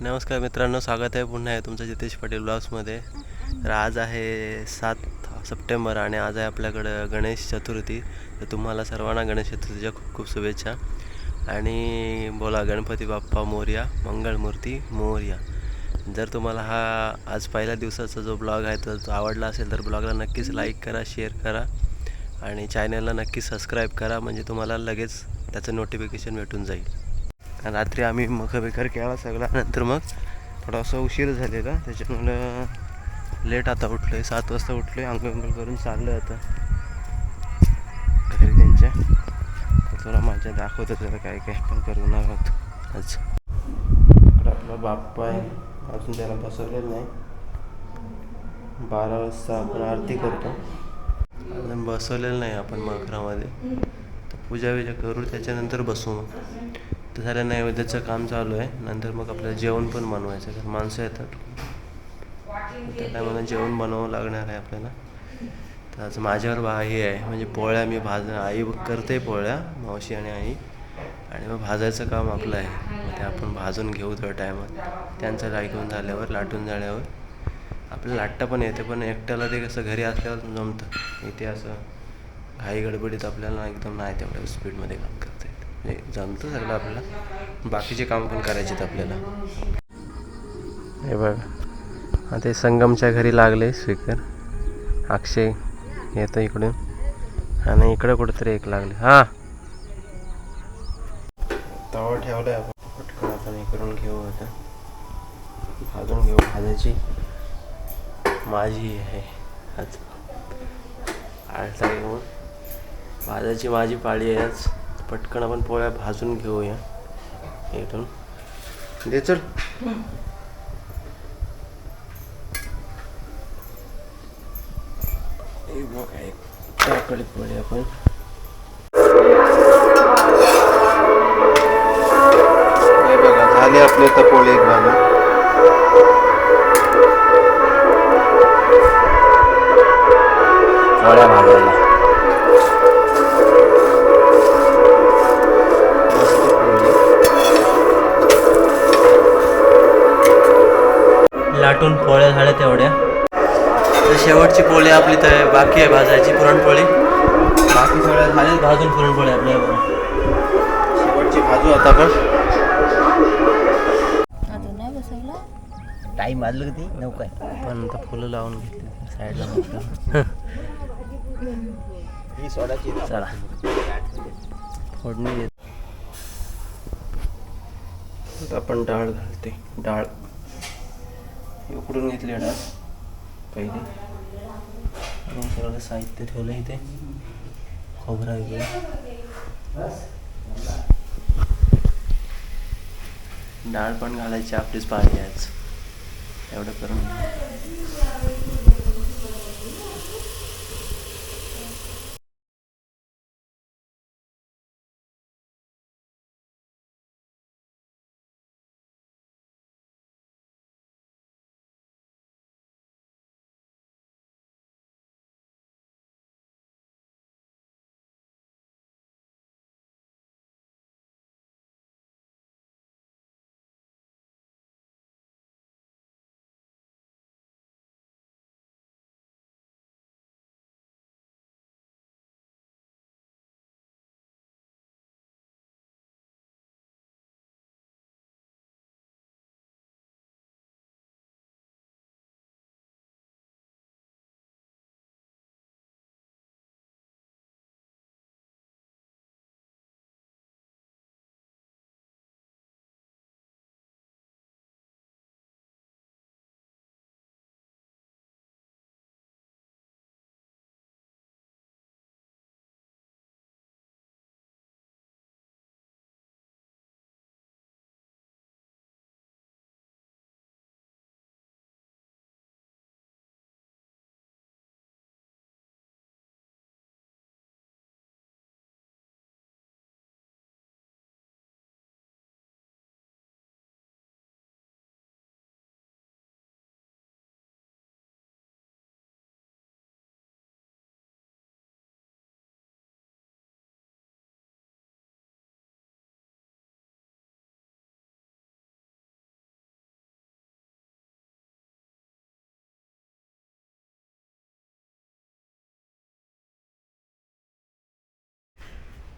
नमस्कार मित्रांनो स्वागत आहे पुन्हा आहे तुमचं जितेश पाटील ब्लॉग्समध्ये. तर आज आहे सात सप्टेंबर आणि आज आहे आपल्याकडं गणेश चतुर्थी. तर तुम्हाला सर्वांना गणेश चतुर्थीच्या खूप खूप शुभेच्छा. आणि बोला गणपती बाप्पा मोर्या मंगळमूर्ती मोर्या. जर तुम्हाला हा आज पहिल्या दिवसाचा जो ब्लॉग आहे तर तो आवडला असेल तर ब्लॉगला नक्कीच लाईक करा शेअर करा. आणि चॅनलला नक्की सबस्क्राईब करा म्हणजे तुम्हाला लगेच त्याचं नोटिफिकेशन भेटून जाईल. रात्री आम्ही मग बेकार केला सगळा नंतर मग थोडासा उशीर झालेला. त्याच्यामुळं लेट आता उठलो आहे सात वाजता उठलो आहे आंघोळ आंघोळ करून चाललो आहे आता. घरी त्यांच्या. थोडा माझ्या दाखवतो जरा काय काय पण करून आहोत आज. इकडं आपला बाप्पा आहे. अजून त्याला बसवलेलं नाही. बारा वाजता आपण आरती करतो. अजून बसवलेलं नाही आपण मकरामध्ये तर पूजा बिजा करू त्याच्यानंतर बसू मग. तर झालं नैवेद्याचं काम चालू आहे. नंतर मग आपल्याला जेवण पण बनवायचं कारण माणसं येतात. त्या टायमाला जेवण बनवावं लागणार आहे आपल्याला. तर आज माझ्यावर बा हे आहे. म्हणजे पोळ्या मी भाज आई करते पोळ्या मावशी आणि आई. आणि मग भाजायचं काम आपलं आहे. मग ते आपण भाजून घेऊ थोड्या टायमात. त्यांचं ऐकून झाल्यावर लाटून झाल्यावर. आपलं लाटता पण येते पण एकट्याला ते कसं घरी असल्यावर जमतं. इथे असं घाई गडबडीत आपल्याला एकदम नाही तेवढ्या स्पीडमध्ये काम करते येत जमतं सगळं आपल्याला. बाकीचे काम पण करायचे आहेत आपल्याला. हे बघा. ते संगमच्या घरी लागले स्पीकर. अक्षय येतो इकडून. आणि इकडं कुठंतरी एक लागले. हां. तवा ठेवलाय आपण. पटकन आपण हे करून घेऊ आता. भाजून घेऊ. भाजायची माझी आहे. आज आळसा घेऊन. भाजायची माझी पाळी आहे आज. पटकन आपण पोळ्या भाजून घेऊया. इथून. दे चल. हे पोळी आपण. हे बघा झाली आपली तर पोळी एक भाजून लाटून पोळ्या झाल्या तेवढ्या. तर शेवटची पोळी आपली तर बाकी आहे भाजायची पुरणपोळी. बाकी सगळ्या झाल्या भाजून पुरणपोळी आपल्या. शेवटची भाजू आता बसवला? टाईम वाजलं कधी नऊ काय? पण आता फुलं लावून घेतली साईडला म्हटलं ही सोडाची चला. फोडणी आपण डाळ घालते. डाळ. उकडून घेतली डाळ पहिले. आणि सगळं साहित्य ठेवलं इथे. खोबरा वगैरे. डाळ पण घालायची आपलीच पाहिजे आज. एवढं करून.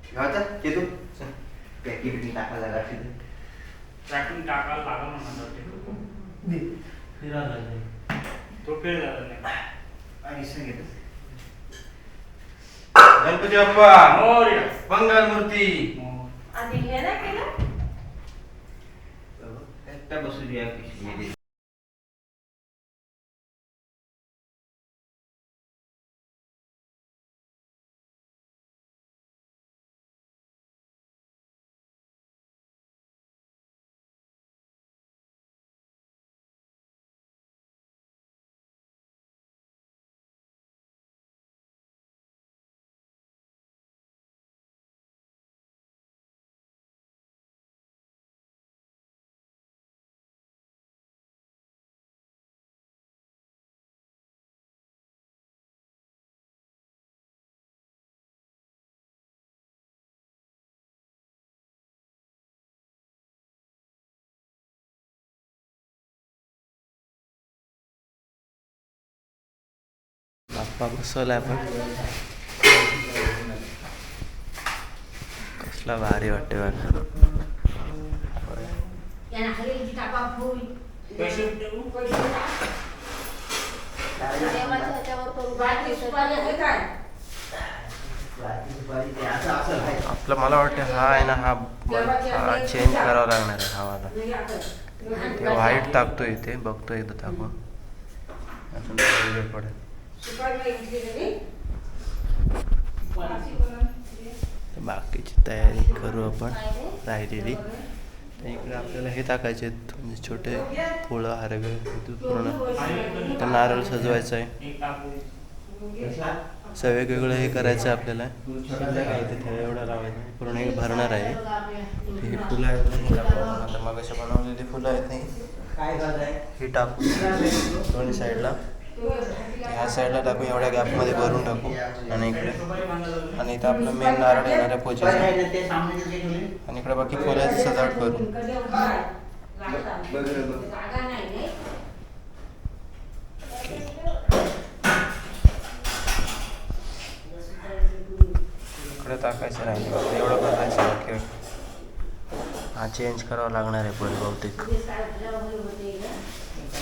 घेऊ. गावचा चेतू पॅकी बिकी टाकायला लागते टाकून टाकायला लागल म्हणत होते तो फेल झाला नाही आणि सांगितलं गणपती बाप्पा मोरया. मंगल मूर्ती मोर. आधी हे नाही केलं एकटा बसू द्या पिशवी आहे काय असं असं आहे आपलं मला वाटतं हा आहे ना हा हा चेंज करावा लागणार आहे हा वाला ते व्हाईट टाकतो इथे बघतो एकदा टाकून. पडेल बाकीची तयारी करू आपण राहिलेली. तर इकडे आपल्याला हे टाकायचे आहेत म्हणजे छोटे फुलं हारगे पूर्ण तर नारळ सजवायचं आहे. असं वेगवेगळं हे करायचं आहे आपल्याला. ठेवा एवढा लावायचं. पूर्ण हे भरणार आहे. हे फुलं आहेत. आता मग अशा बनवलेली फुलं आहेत नाही ही टाकू दोन्ही साईडला. ह्या साईडला टाकू एवढ्या गॅपमध्ये भरून टाकू. आणि इकडे. आणि इथं आपलं मेन नारळ येणार आहे पोचे आणि इकडे बाकी फुलाची सजावट करू. इकडे टाकायचं राहिले. एवढं करायचं बाकी. हा चेंज करावा लागणार आहे पुढे बहुतेक.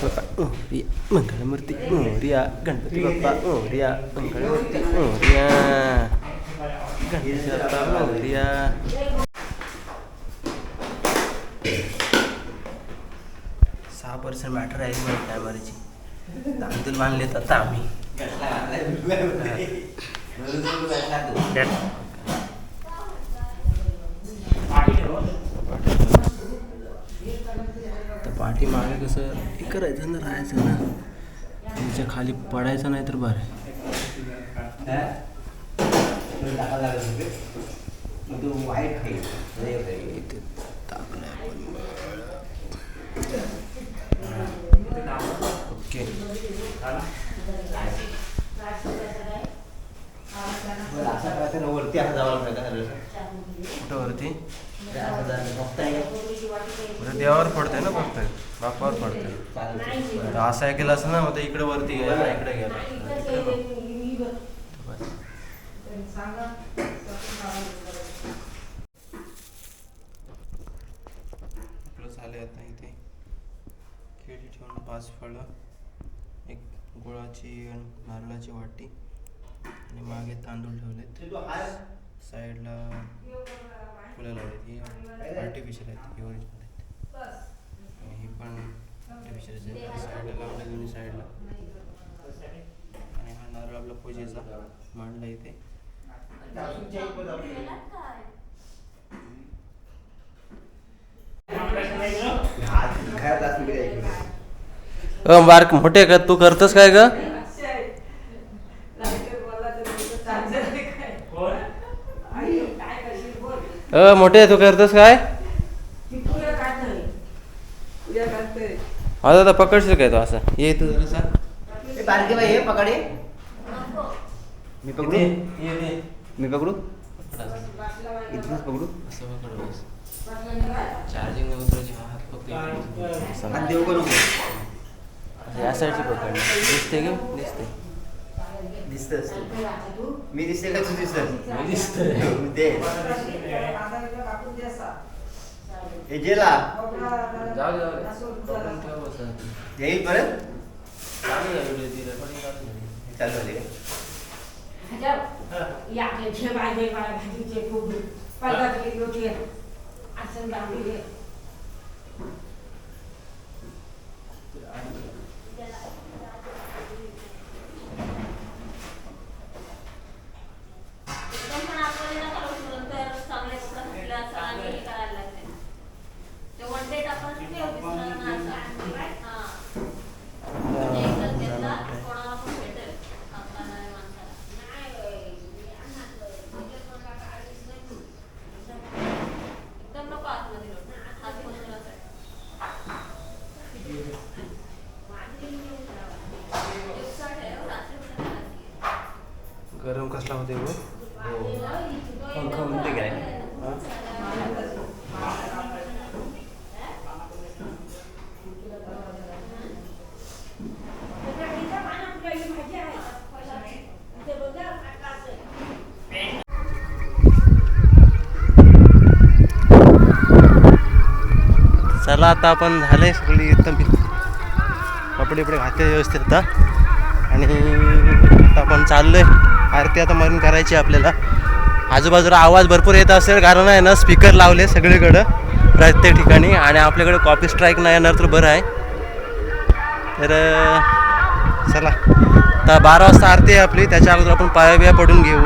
सुपारी घातली ती एक मला गणपती बाप्पा मोरया मंगळवरती मंगळमूर्ती मोर्या गणपती बाप्पा मोर्या मंगळमूर्ती मोर्या गणपती बाप्पा मोर्या सहा पर्सेंट मॅटर आहे माझ्या कॅमेऱ्याची तांदूळ बांधलेत आता आम्ही पाठी ठेवा. तर पाठीमागे कसं हे करायचं ना राहायचं ना. त्याच्याखाली पडायचं नाही तर बरं. आपण ओके वरती? असं जावं कुठं वरती? देवावर पडतंय ना फक्त. तर असं ऐकलं असं ना मग ते इकडे वरती गेला इकडे गेला झाले आता इथे. केळी ठेवून पाच फळं एक गुळाची आणि नारळाची वाटी आणि मागे तांदूळ ठेवलेत. साईडला फुलं लावलेत ही आर्टिफिशियल आहेत ही ओरिजिनल आहेत. ही पण साईडला लावले दोन्ही साईडला. आणि हा नारळ आपला पूजेचा मांडला इथे. बारक मोठे का? तू करतोस काय ग? मोठे तू करतोस काय? आता आता पकडशील काय तो असा? ये तू जरासा ए, बारके बाई हे पकडे. मी पकडू? ये, ये, ये. मी पकडू? असं इथूनच पकडू पकड बस. चार्जिंग हा हात फक्त इकडे. असं. हात देऊ का नको? असं या साईडची पकड दिसते की दिसते दिसतस मी दिसते का तू दिसतस मी दिसतोय. दे. हे जेला जाऊ दे जाऊ दे. पकडून ठेव असं. येईल परत? चालू आहे video ती recording चालू आहे. चालू झाली का? एकदम पण आपल्याला नका लावू, नंतर चांगले कपडे घातले असं आणि हे करायला लागते. ते one day टाकायचं ते दिसणार नाही असं. हा. म्हणजे एकदाच घेतला, कोणाला पण भेटेल. आपल्याला नाही माणसाला. एकदम नको आतमध्ये लोट. हात बसलेला असेल. दिवसा ठेव, रात्री उठायला लागते. गरम कसला होते गो पंखा म्हणते काय चला आता आपण झाले सगळी एकदम कपडे इकडे घातले व्यवस्थित आता. आणि आता आपण चाललोय. आरती आता मरून करायची आपल्याला. आजूबाजूला आवाज भरपूर येत असेल कारण आहे ना स्पीकर लावले सगळीकडं प्रत्येक ठिकाणी. आणि आपल्याकडे कॉपी स्ट्राईक नाही येणार तर बरं आहे. तर चला. तर बारा वाजता आरती आहे आपली त्याच्या अगोदर आपण पाया बिया पडून घेऊ.